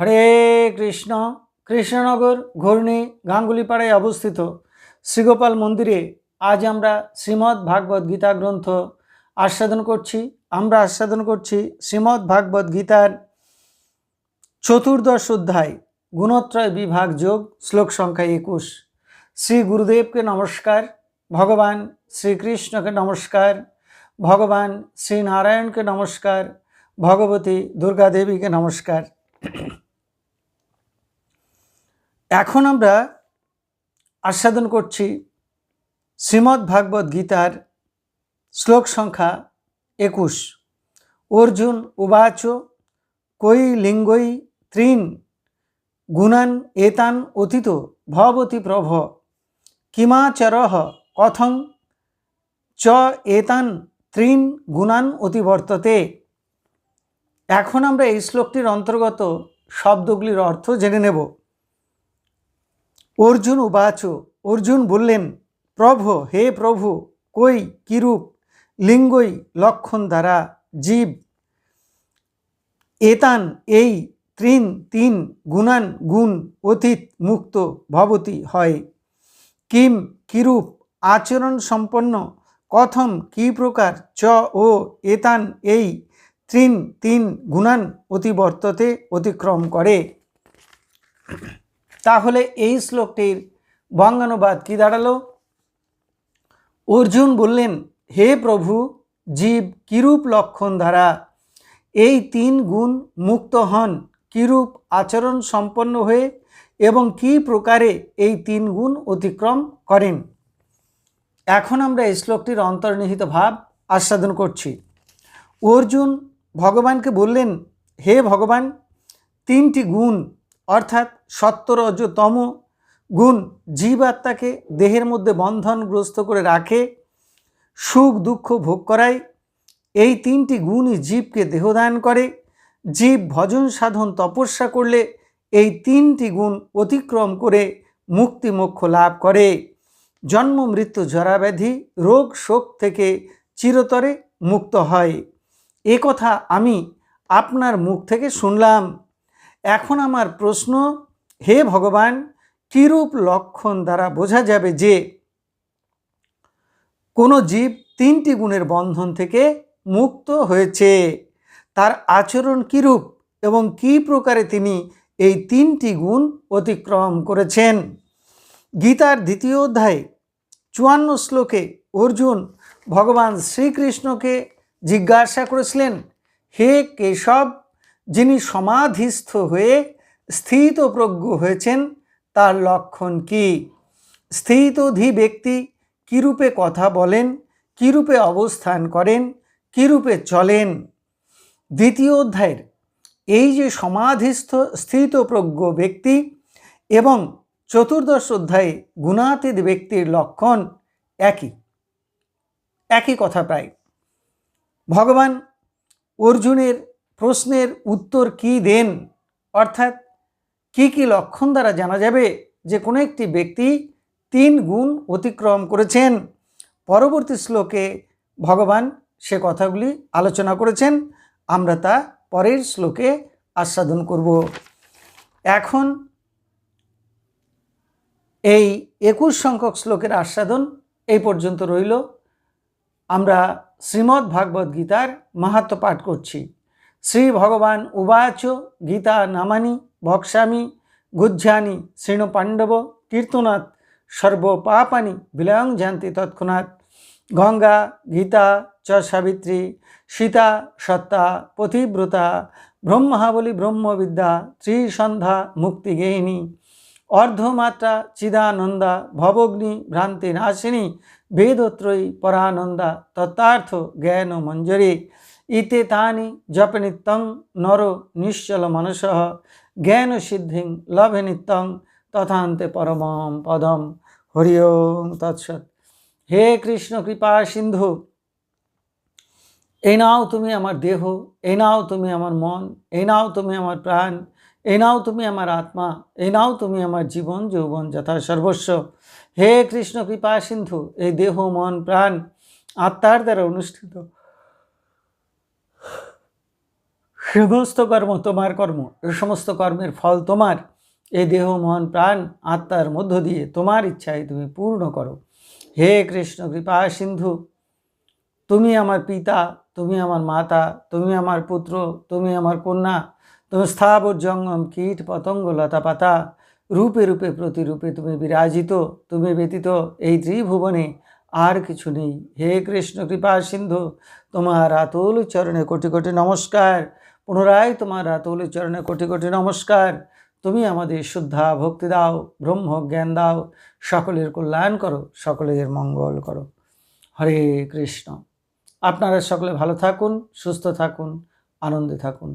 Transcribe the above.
হরে কৃষ্ণ, কৃষ্ণনগর ঘূর্ণি গাঙ্গুলিপাড়ায় অবস্থিত শ্রীগোপাল মন্দিরে আজ আমরা শ্রীমৎ ভাগবত গীতা গ্রন্থ আস্বাদন করছি। আমরা আস্বাদন করছি শ্রীমৎ ভাগবত গীতার চতুর্দশ অধ্যায়, গুণত্রয় বিভাগ যোগ, শ্লোক সংখ্যা একুশ। শ্রী গুরুদেবকে নমস্কার, ভগবান শ্রীকৃষ্ণকে নমস্কার, ভগবান শ্রীনারায়ণকে নমস্কার, ভগবতী দুর্গা দেবীকে নমস্কার। এখন আমরা আস্বাদন করছি শ্রীমদ্ ভাগবত গীতার শ্লোক সংখ্যা একুশ। অর্জুন উবাচ কই লিঙ্গই ত্রিন গুণান এতান অতীত ভবতি প্রভ। কিমাচরহ কথং চ এতান ত্রিন গুণান অতিবর্ততে। এখন আমরা এই শ্লোকটির অন্তর্গত শব্দগুলির অর্থ জেনে নেব। অর্জুন উবাচ, অর্জুন বললেন, প্রভ, হে প্রভু, কই কিরূপ লিঙ্গই লক্ষণ দ্বারা জীব। এতান এই ত্রিন তিন গুণান গুণ অতীত মুক্ত ভবতি হয়। কিম কিরূপ আচরণ সম্পন্ন। কথম কি প্রকার? চ, ও, এতান এই ত্রিন তিন গুণান অতিবর্ততে অতিক্রম করে। তাহলে এই শ্লোকটির বঙ্গানুবাদ কি দাঁড়াল? অর্জুন বললেন, হে প্রভু, জীব কিরূপ লক্ষণ দ্বারা এই তিন গুণ মুক্ত হন, কিরূপ আচরণ সম্পন্ন হয়ে এবং কি প্রকারে এই তিন গুণ অতিক্রম করেন? এখন আমরা এই শ্লোকটির অন্তর্নিহিত ভাব আস্বাদন করছি। অর্জুন ভগবানকে বললেন, হে ভগবান, তিনটি গুণ, অর্থাৎ সত্তরজতম গুণ জীবাত্মাকে দেহের মধ্যে বন্ধনগ্রস্ত করে রাখে, সুখ দুঃখ ভোগ করায়। এই তিনটি গুণই জীবকে দেহদান করে। জীব ভজন সাধন তপস্যা করলে এই তিনটি গুণ অতিক্রম করে মুক্তি মোক্ষ লাভ করে। জন্ম, মৃত্যু, জরাব্যাধি, রোগ, শোক থেকে চিরতরে মুক্ত হয়। এ কথা আমি আপনার মুখ থেকে শুনলাম। এখন আমার প্রশ্ন হে ভগবান, কিরূপ লক্ষণ দ্বারা বোঝা যাবে যে কোনো জীব তিনটি গুণের বন্ধন থেকে মুক্ত হয়েছে? তার আচরণ কিরূপ এবং কি প্রকারে তিনি এই তিনটি গুণ অতিক্রম করেছেন? গীতার দ্বিতীয় অধ্যায়ে, চুয়ান্ন শ্লোকে অর্জুন ভগবান শ্রীকৃষ্ণকে জিজ্ঞাসা করেছিলেন, হে কেশব, যিনি সমাধিস্থ হয়ে স্থিতপ্রজ্ঞ হয়েছেন, তার লক্ষণ কি? স্থিতধি ব্যক্তি কীরূপে কথা বলেন, কীরূপে অবস্থান করেন, কীরূপে চলেন? দ্বিতীয় অধ্যায়ের, এই যে সমাধিস্থ স্থিতপ্রজ্ঞ ব্যক্তি এবং চতুর্দশ অধ্যায়ে গুণাতীত ব্যক্তির লক্ষণ একই। একই কথা প্রায়। ভগবান অর্জুনের প্রশ্নের উত্তর কি দেন? অর্থাৎ কি কি লক্ষণ দ্বারা জানা যাবে? যে কোনো একটি ব্যক্তি তিন গুণ অতিক্রম করেছেন। পরবর্তী শ্লোকে ভগবান সে কথাগুলি আলোচনা করেছেন। আমরা তা পরের শ্লোকে আস্বাদন করব। এখন এই একুশ সংখ্যক শ্লোকের আস্বাদন এই পর্যন্ত রইল। আমরা শ্রীমদ্ ভাগবত গীতার মাহাত্ম পাঠ করছি। শ্রী ভগবান উবাচ গীতা নামানি ভক্সামি গুজ্জানি শৃণু পাণ্ডব কীর্তনাথ, সর্বপাপানি বিলয়ং জানতি তৎক্ষণাৎ। গঙ্গা, গীতা চ সাবিত্রী, সীতা সত্তা, পথিব্রতা, ব্রহ্মাবলী ব্রহ্মবিদ্যা, ত্রিসন্ধ্যা মুক্তিগেহিনী অর্ধমাত্রা চিদানন্দা, ভবগ্নি ভ্রান্তি নাশিনী, বেদত্রয়ী পরানন্দা, তত্ত্বার্থ জ্ঞান মঞ্জরি। ইতে তানি জপ নিত্যং নর নিশ্চল মনস জ্ঞান সিদ্ধিং লভে নিত্যং তথান্তে পরমম পদম। হরি ওম তৎসৎ। হে কৃষ্ণ, কৃপা সিন্ধু, এই নাও তুমি আমার দেহ, এই নাও তুমি আমার মন, এই নাও তুমি আমার প্রাণ, এই নাও তুমি আমার আত্মা, এই নাও তুমি আমার জীবন, যৌবন যথা সর্বস্ব। হে কৃষ্ণ, কৃপা সিন্ধু, এই দেহ, মন, প্রাণ আত্মার দ্বারা অনুষ্ঠিত। সমস্ত কর্ম তোমার কর্ম, এ সমস্ত কর্মের ফল তোমার। এই দেহ, মন, প্রাণ, আত্মার মধ্য দিয়ে তোমার ইচ্ছায় তুমি পূর্ণ করো। হে কৃষ্ণ, কৃপা, সিন্ধু, তুমি আমার পিতা, তুমি আমার মাতা, তুমি আমার পুত্র, তুমি আমার কন্যা, তুমি স্থাবর জঙ্গম, কীট, পতঙ্গ, লতা পাতা, রূপে রূপে প্রতিরূপে তুমি বিরাজিত, তুমি ব্যতীত এই ত্রিভুবনে আর কিছু নেই। হে কৃষ্ণ, কৃপা, সিন্ধু, তোমার আতুল চরণে কোটি কোটি নমস্কার। পুনরায় তোমার রাতুল চরণে কোটি কোটি নমস্কার। তুমি আমাদের শুদ্ধা ভক্তি দাও, ব্রহ্ম জ্ঞান দাও, সকলের কল্যাণ করো, সকলের মঙ্গল করো। হরে কৃষ্ণ। আপনারা সকলে ভালো থাকুন, সুস্থ থাকুন, আনন্দে থাকুন।